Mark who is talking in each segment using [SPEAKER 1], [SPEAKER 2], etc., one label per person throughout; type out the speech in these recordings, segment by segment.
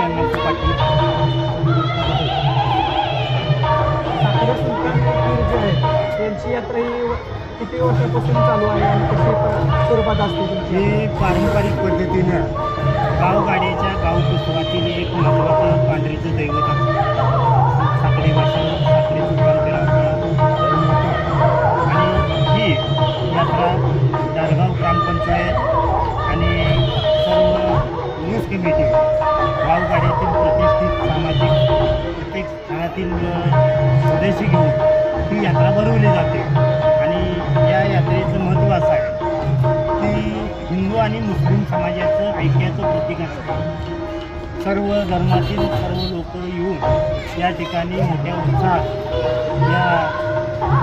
[SPEAKER 1] अण्णांचं पाटील
[SPEAKER 2] सुलतान जे त्यांची यात्रा ही किती वर्षापासून चालू आहे आणि कशी स्वरूपात असते तुमची
[SPEAKER 1] पारंपरिक पद्धतीनं गावगाड्याच्या प्रत्येक स्वदेशी घेऊन ही यात्रा भरवली जाते. आणि या यात्रेचं महत्त्व असं आहे की हिंदू आणि मुस्लिम समाजाचं ऐक्याचं प्रतीक असतं. सर्व धर्मातील सर्व लोक येऊन या ठिकाणी मोठ्या उत्साहात या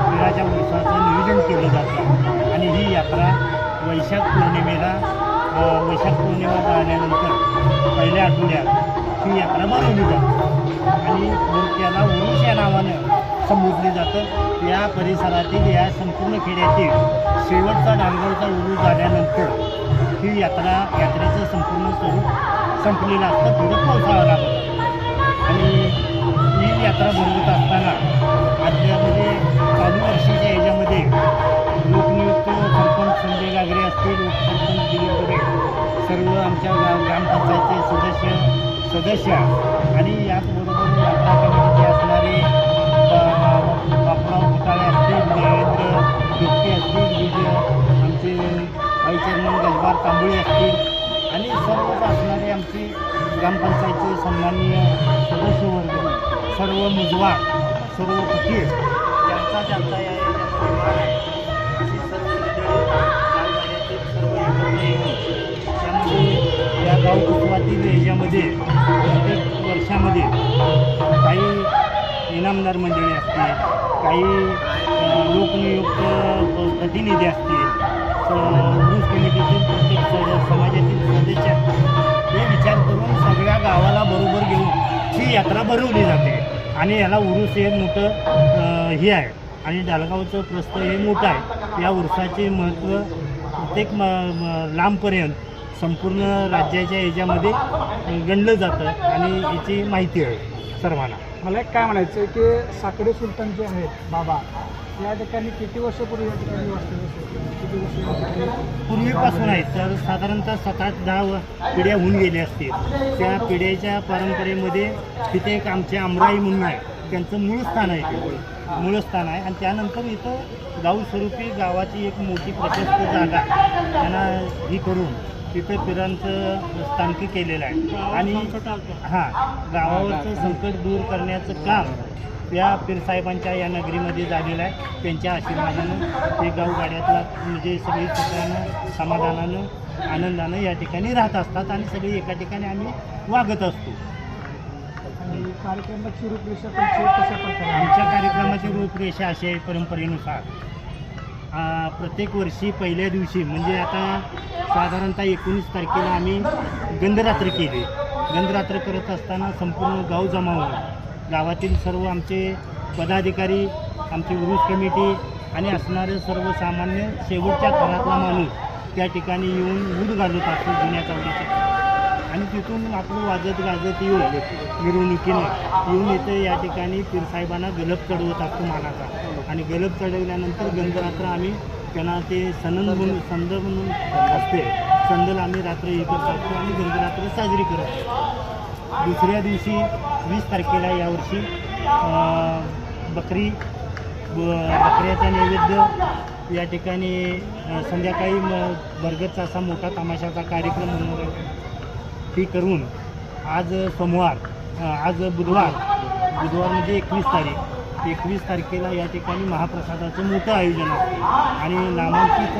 [SPEAKER 1] पिराच्या उत्साहाचं नियोजन केलं जातं. आणि ही यात्रा वैशाख पौर्णिमेला वैशाख पौर्णिमा झाल्यानंतर पहिल्या आठवड्यात ही यात्रा भरवली जाते. आणि हो, त्याला उरुस या नावानं संबोधले जातं. या परिसरातील या संपूर्ण खेड्यातील शेवटचा डांगरचा उरूस झाल्यानंतर ही यात्रा यात्रेचं संपूर्ण स्वरूप संपलेलं असतं. थोडं पोहोचावं लागतं आणि ही यात्रा भरवत असताना आपल्यामध्ये चालू वर्षाच्या याच्यामध्ये लोकनियुक्त सरपंच संजय गागरे असतील उपसरपंच दिलीप दुबे सर्व आमच्या गाव ग्रामपंचायतचे सदस्य सदस्य आणि याचबरोबर असणारे बापराव असतील देवेंद्र असतील आमचे चेअरमन गजबार तांबोळी असतील आणि सर्वच असणारे आमचे ग्रामपंचायतचे सन्माननीय सदस्यवर्ग सर्व मुजवा सर्व फकीर यांचा ज्यांचा या याच्यामध्ये आहे अशी सर्व सर्व एकत्र येऊन त्यामध्ये या गाव कुटुंबातील याच्यामध्ये प्रत्येक वर्षामध्ये नामदार इनामदार मंडळी असतील काही लोकनियुक्त प्रतिनिधी असतील न्यूज कमिटीतील प्रत्येक समाजातील सदस्य हे विचार करून सगळ्या गावाला बरोबर घेऊन ही यात्रा भरवली जाते. आणि याला उरूस हे मोठं हे आहे. आणि डालगावचं प्रस्थ हे मोठं आहे. या उरसाचे महत्त्व प्रत्येक म लांबपर्यंत संपूर्ण राज्याच्या याच्यामध्ये गणलं जातं. आणि याची माहिती आहे. सर्वांना
[SPEAKER 2] मला. एक काय म्हणायचं आहे की साकडे सुलतान जे आहेत बाबा या ठिकाणी किती वर्षपूर्वी या ठिकाणी वास्तव्य किती वर्ष
[SPEAKER 1] पूर्वीपासून आहेत तर साधारणतः सतरा दहा व- पिढ्या होऊन गेल्या असतील. त्या पिढ्याच्या परंपरेमध्ये तिथे एक आमचे अमराई म्हणून आहे. त्यांचं मूळ स्थान आहे ते. मूळ स्थान आहे. आणि त्यानंतर इथं गाव स्वरूपी गावाची एक मोठी प्रशस्त जागा त्यांना ही करून तिथं पिरांचं स्थानकी केलेलं आहे. आणि हां गावावरचं संकट दूर करण्याचं काम या पीरसाहेबांच्या या नगरीमध्ये झालेलं आहे. त्यांच्या आशीर्वादानं ते गावगाड्यातला म्हणजे सगळी सुखानं समाधानानं आनंदानं या ठिकाणी राहत असतात आणि सगळी एका ठिकाणी आम्ही वागत असतो.
[SPEAKER 2] कार्यक्रमाची रूपरेषा?
[SPEAKER 1] आमच्या कार्यक्रमाची रूपरेषा अशी आहे परंपरेनुसार. प्रत्येक वर्षी पहिल्या दिवशी म्हणजे आता साधारणतः एकोणीस तारखेला आम्ही गंधरात्र केली. गंधरात्र करत असताना संपूर्ण गाव जमा होऊन गावातील सर्व आमचे पदाधिकारी आमची उरुस कमिटी आणि असणारे सर्वसामान्य शेवटच्या थरातला माणूस त्या ठिकाणी येऊन दूध घालत असतो जुन्या चावडीच्या आणि तिथून आपण वाजत गाजत येऊन मिरवणुकीनं येऊन इथे या ठिकाणी पीरसाहेबांना गलप चढवत असतो मानाचा. आणि गलप चढवल्यानंतर गंधरात्र आम्ही त्यांना ते सनंद म्हणून संद म्हणून असते. संदल आम्ही रात्र हे करत असतो आणि गंधरात्र साजरी करत असतो. दुसऱ्या दिवशी वीस तारखेला यावर्षी बकरी ब- बकऱ्याचा नैवेद्य या ठिकाणी संध्याकाळी मग बर्गरचा असा मोठा तमाशाचा कार्यक्रम होणार आहे. ती करून आज सोमवार आज बुधवार बुधवार म्हणजे एकवीस तारीख. एकवीस तारखेला या ठिकाणी महाप्रसादाचं मोठं आयोजन आहे आणि नामांकित